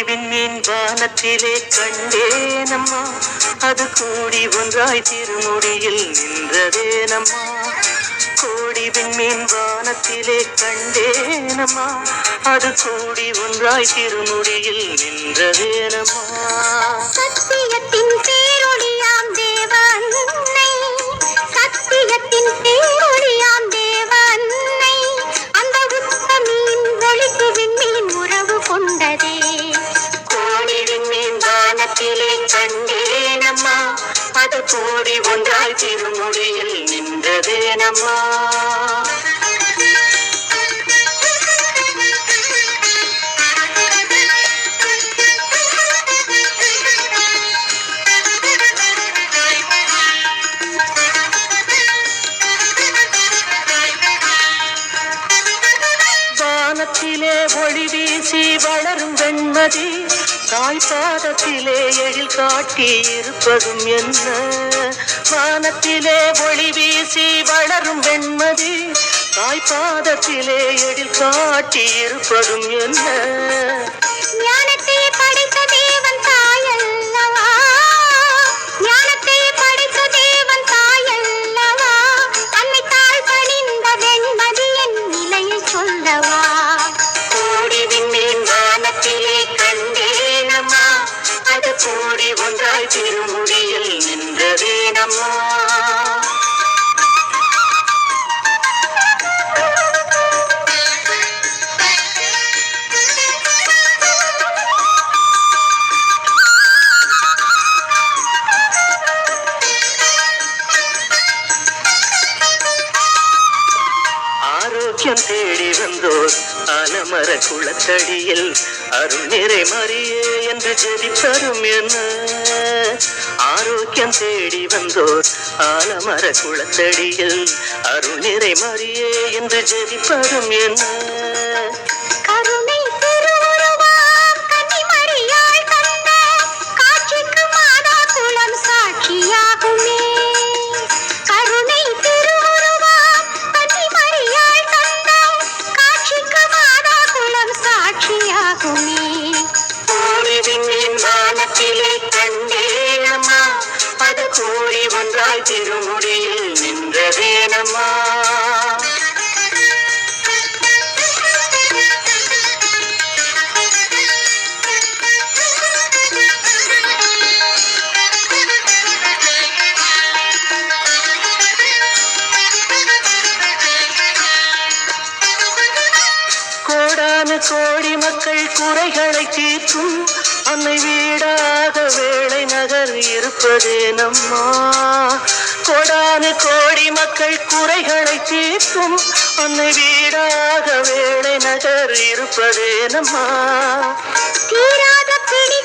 விண்மீன் வானத்திலே கண்டேனம்மா. அது கூடி ஒன்றாய் திருமுடியில் நின்றதேனம்மா. கோடி விண்மீன் வானத்திலே கண்டேனம்மா. அது கூடி ஒன்றாய் திருமுடியில் நின்றதேனம்மா. சத்தியத்தின் பேரொளியாம் கூடி ஒன்றாய் திருமுறையில் திருமுடியில் நின்றதேனம்மா வானத்திலே ஒளி வீசி வளரும் வெண்மதி. தாய் பாதத்திலே எழில் காட்டி இருப்பதும் என்ன? வானத்திலே ஒளி வீசி வளரும் வெண்மதி. தாய் பாதத்திலே எழில் காட்டி இருப்பதும் என்ன? ஆரோக்கியம் தேடி வந்தோர் அலமர குளத்தடியில் அருள் நிறை மறியே என்று ஜெபித்தரும் என்ன? ஆரோக்கியம் தேடி வந்தோர் ஆலமர குளத்தடியில் அருள் நிறை மாறியே என்று ஜெபிப்பதும் என்ன? கூடி திருமுடியில் நின்றதேனம்மா கோடி மக்கள் குறைகளை தீர்க்கும் அன்னை வீடாக வேளை நகர் இருப்பதே நம்மா கோடான கோடி மக்கள் குறைகளை தீர்க்கும் அன்னை வீடாக வேலை நகர் இருப்பதே நம்மா. தீராத பிணி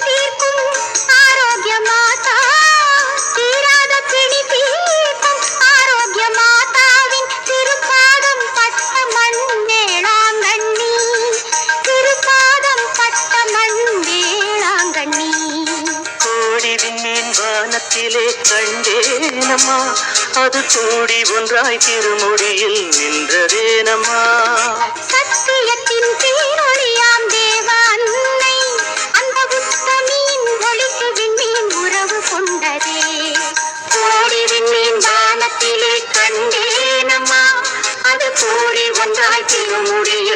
வானத்திலே கண்டேனம்மா. அது கூடி ஒன்றாய் திருமுடியில் நின்றதேனம்மா. சத்தியத்தின் பேரொளியாம் தேவ அன்னை அந்த உத்தமியின் ஒளிக்கு விண்மீன் உறவு கொண்டதே. கோடி விண்மீன் வானத்திலே கண்டேனம்மா. அது கூடி ஒன்றாய் திருமுடியில்